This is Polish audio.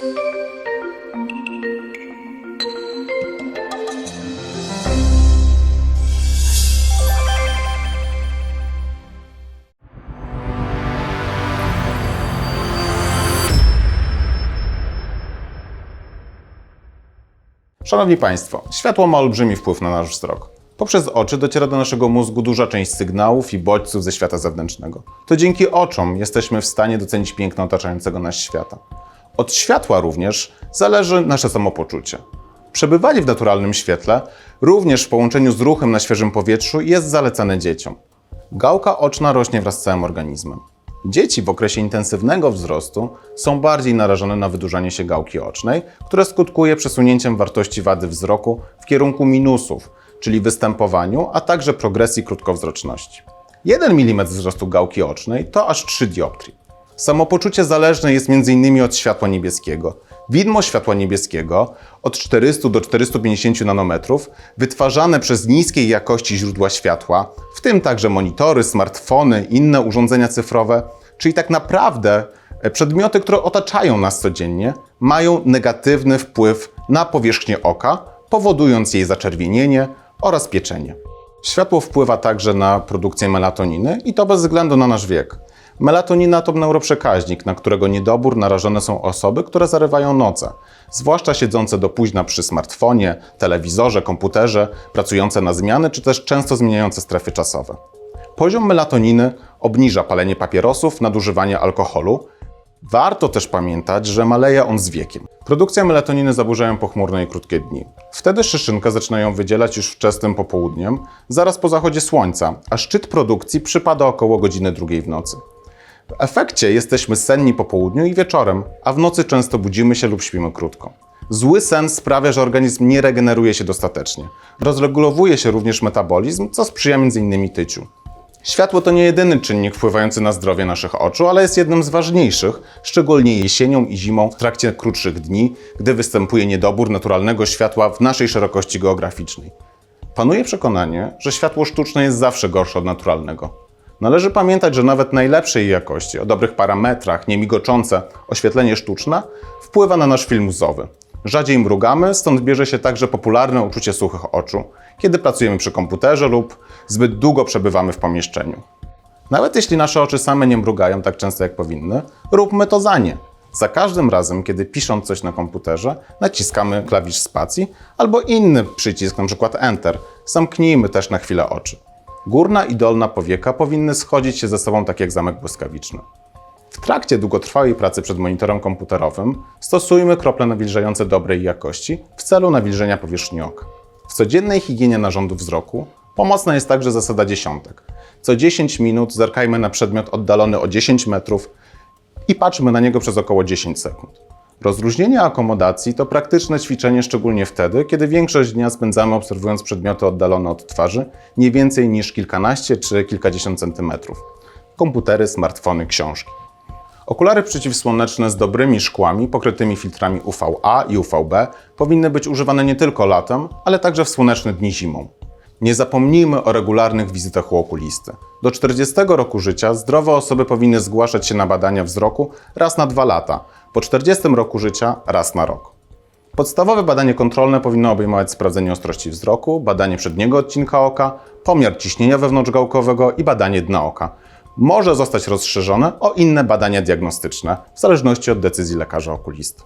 Szanowni Państwo, światło ma olbrzymi wpływ na nasz wzrok. Poprzez oczy dociera do naszego mózgu duża część sygnałów i bodźców ze świata zewnętrznego. To dzięki oczom jesteśmy w stanie docenić piękno otaczającego nas świata. Od światła również zależy nasze samopoczucie. Przebywanie w naturalnym świetle, również w połączeniu z ruchem na świeżym powietrzu, jest zalecane dzieciom. Gałka oczna rośnie wraz z całym organizmem. Dzieci w okresie intensywnego wzrostu są bardziej narażone na wydłużanie się gałki ocznej, które skutkuje przesunięciem wartości wady wzroku w kierunku minusów, czyli występowaniu, a także progresji krótkowzroczności. 1 mm wzrostu gałki ocznej to aż 3 dioptrii. Samopoczucie zależne jest m.in. od światła niebieskiego. Widmo światła niebieskiego od 400 do 450 nanometrów, wytwarzane przez niskiej jakości źródła światła, w tym także monitory, smartfony, inne urządzenia cyfrowe, czyli tak naprawdę e, przedmioty, które otaczają nas codziennie, mają negatywny wpływ na powierzchnię oka, powodując jej zaczerwienienie oraz pieczenie. Światło wpływa także na produkcję melatoniny i to bez względu na nasz wiek. Melatonina to neuroprzekaźnik, na którego niedobór narażone są osoby, które zarywają noce, zwłaszcza siedzące do późna przy smartfonie, telewizorze, komputerze, pracujące na zmiany czy też często zmieniające strefy czasowe. Poziom melatoniny obniża palenie papierosów, nadużywanie alkoholu. Warto też pamiętać, że maleje on z wiekiem. Produkcja melatoniny zaburzają pochmurne i krótkie dni. Wtedy szyszynkę zaczynają wydzielać już wczesnym popołudniem, zaraz po zachodzie słońca, a szczyt produkcji przypada około godziny drugiej w nocy. W efekcie jesteśmy senni po południu i wieczorem, a w nocy często budzimy się lub śpimy krótko. Zły sen sprawia, że organizm nie regeneruje się dostatecznie. Rozregulowuje się również metabolizm, co sprzyja m.in. tyciu. Światło to nie jedyny czynnik wpływający na zdrowie naszych oczu, ale jest jednym z ważniejszych, szczególnie jesienią i zimą w trakcie krótszych dni, gdy występuje niedobór naturalnego światła w naszej szerokości geograficznej. Panuje przekonanie, że światło sztuczne jest zawsze gorsze od naturalnego. Należy pamiętać, że nawet najlepszej jakości, o dobrych parametrach, niemigoczące oświetlenie sztuczne wpływa na nasz film łzowy. Rzadziej mrugamy, stąd bierze się także popularne uczucie suchych oczu, kiedy pracujemy przy komputerze lub zbyt długo przebywamy w pomieszczeniu. Nawet jeśli nasze oczy same nie mrugają tak często jak powinny, róbmy to za nie. Za każdym razem, kiedy pisząc coś na komputerze, naciskamy klawisz spacji albo inny przycisk, np. Enter. Zamknijmy też na chwilę oczy. Górna i dolna powieka powinny schodzić się ze sobą tak jak zamek błyskawiczny. W trakcie długotrwałej pracy przed monitorem komputerowym stosujmy krople nawilżające dobrej jakości w celu nawilżenia powierzchni oka. W codziennej higienie narządu wzroku pomocna jest także zasada dziesiątek. Co 10 minut zerkajmy na przedmiot oddalony o 10 metrów i patrzmy na niego przez około 10 sekund. Rozróżnienie akomodacji to praktyczne ćwiczenie szczególnie wtedy, kiedy większość dnia spędzamy obserwując przedmioty oddalone od twarzy nie więcej niż kilkanaście czy kilkadziesiąt centymetrów. Komputery, smartfony, książki. Okulary przeciwsłoneczne z dobrymi szkłami pokrytymi filtrami UVA i UVB powinny być używane nie tylko latem, ale także w słoneczne dni zimą. Nie zapomnijmy o regularnych wizytach u okulisty. Do 40 roku życia zdrowe osoby powinny zgłaszać się na badania wzroku raz na dwa lata, po 40 roku życia raz na rok. Podstawowe badanie kontrolne powinno obejmować sprawdzenie ostrości wzroku, badanie przedniego odcinka oka, pomiar ciśnienia wewnątrzgałkowego i badanie dna oka. Może zostać rozszerzone o inne badania diagnostyczne, w zależności od decyzji lekarza okulisty.